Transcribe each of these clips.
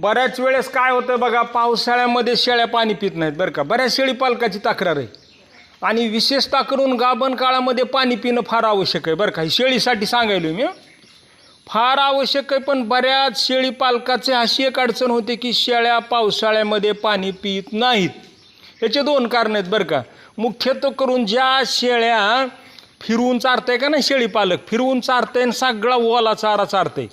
बऱ्याच वेळेस काय होतं बघा पावसाळ्यामध्ये शेळ्या पाणी पित नाहीत बरं का. बऱ्याच शेळी पालकाची तक्रार आहे. आणि विशेषतः करून गाभण काळामध्ये पाणी पिणं फार आवश्यक आहे बरं का. शेळीसाठी सांगायलो मी फार आवश्यक आहे पण बऱ्याच शेळी पालकाचे अशी एक अडचण होते की शेळ्या पावसाळ्यामध्ये पाणी पित नाहीत. याचे दोन कारण आहेत बरं का. मुख्यत्व करून ज्या शेळ्या फिरवून चारताय का नाही शेळी पालक फिरवून चारतंय आणि सगळा ओला चारा चारतंय.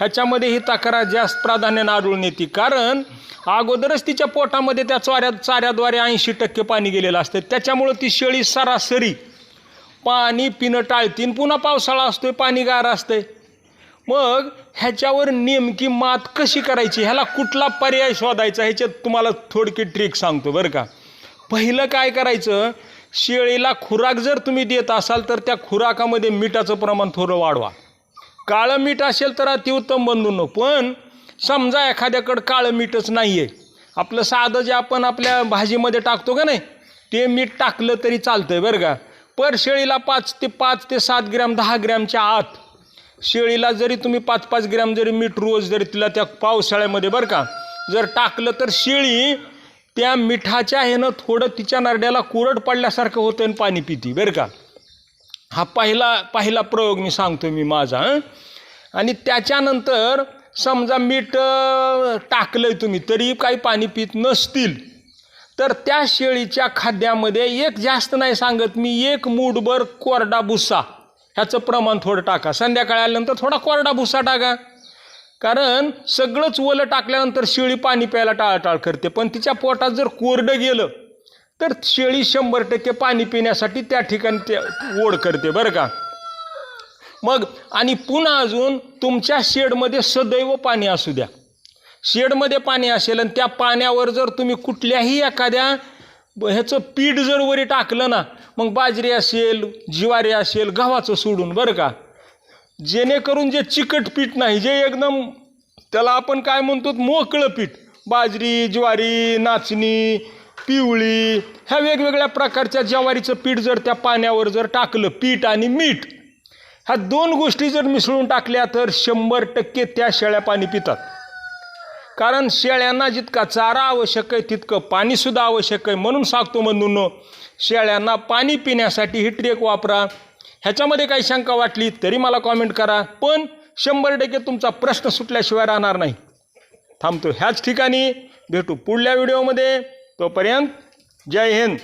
ह्याच्यामध्ये ही तक्रार जास्त प्राधान्यानं आढळून येते. कारण अगोदरच तिच्या पोटामध्ये त्या चाऱ्या चाऱ्याद्वारे ऐंशी टक्के पाणी गेलेलं असतं. त्याच्यामुळं ती शेळी सरासरी पाणी पिणं टाळतीन पुन्हा पावसाळा असतोय पाणी गार असतंय. मग ह्याच्यावर नेमकी मात कशी करायची? ह्याला कुठला पर्याय शोधायचा? ह्याच्यात तुम्हाला थोडकी ट्रिक सांगतो बरं का. पहिलं काय करायचं? शेळीला खुराक जर तुम्ही देत असाल तर त्या खुराकामध्ये मिठाचं प्रमाण थोडं वाढवा. काळं मीठ असेल तर अतिउत्तम बंधूंनो पण समजा एखाद्याकडं काळं मीठच नाही आहे आपलं साधं जे आपण आपल्या भाजीमध्ये टाकतो का नाही ते मीठ टाकलं तरी चालतं आहे बरं का. पर शेळीला पाच ते पाच ते सात ग्रॅम दहा ग्रॅमच्या आत शेळीला जरी तुम्ही पाच पाच ग्रॅम जरी मीठ रोज जरी तिला त्या पावसाळ्यामध्ये बरं का जर टाकलं तर शेळी त्या मिठाच्या ह्यानं थोडं तिच्या नरड्याला कोरड पडल्यासारखं होतं आणि पाणी पिती बरं का. हा पहिला पहिला प्रयोग मी सांगतो मी माझा आणि त्याच्यानंतर समजा मीठ टाकलं आहे तुम्ही तरी काही पाणी पित नसतील. तर त्या शेळीच्या खाद्यामध्ये एक जास्त नाही सांगत मी एक मूठभर कोरडा भुसा. ह्याचं प्रमाण थोडं टाका. संध्याकाळी आल्यानंतर थोडा कोरडा भुसा टाका. कारण सगळंच ओलं टाकल्यानंतर शेळी पाणी प्यायला टाळाटाळ करते. पण तिच्या पोटात जर कोरडं गेलं तर शेळी शंभर टक्के पाणी पिण्यासाठी त्या ठिकाणी ते ओढ करते बरं का? मग आणि पुन्हा अजून तुमच्या शेडमध्ये सदैव पाणी असू द्या. शेडमध्ये पाणी असेल आणि त्या पाण्यावर जर तुम्ही कुठल्याही एखाद्या ह्याचं पीठ जर वरी टाकलं ना मग बाजरी असेल ज्वारी असेल गव्हाचं सोडून बरं का? जेणेकरून जे चिकट पीठ नाही जे एकदम त्याला आपण काय म्हणतो मोकळं पीठ बाजरी ज्वारी नाचणी पिवळी. ह्या वेगवेगळ्या प्रकारच्या ज्वारीचं पीठ जर त्या पाण्यावर जर टाकलं पीठ आणि मीठ ह्या दोन गोष्टी जर मिसळून टाकल्या तर शंभर टक्के त्या शेळ्या पाणी पितात. कारण शेळ्यांना जितका चारा आवश्यक आहे तितकं पाणीसुद्धा आवश्यक आहे. म्हणून सांगतो म्हणून शेळ्यांना पाणी पिण्यासाठी ही ट्रेक वापरा. ह्याच्यामध्ये काही शंका वाटली तरी मला कॉमेंट करा. पण शंभर टक्के तुमचा प्रश्न सुटल्याशिवाय राहणार नाही. थांबतो ह्याच ठिकाणी. भेटू पुढल्या व्हिडिओमध्ये तोपर्यंत जय हिंद.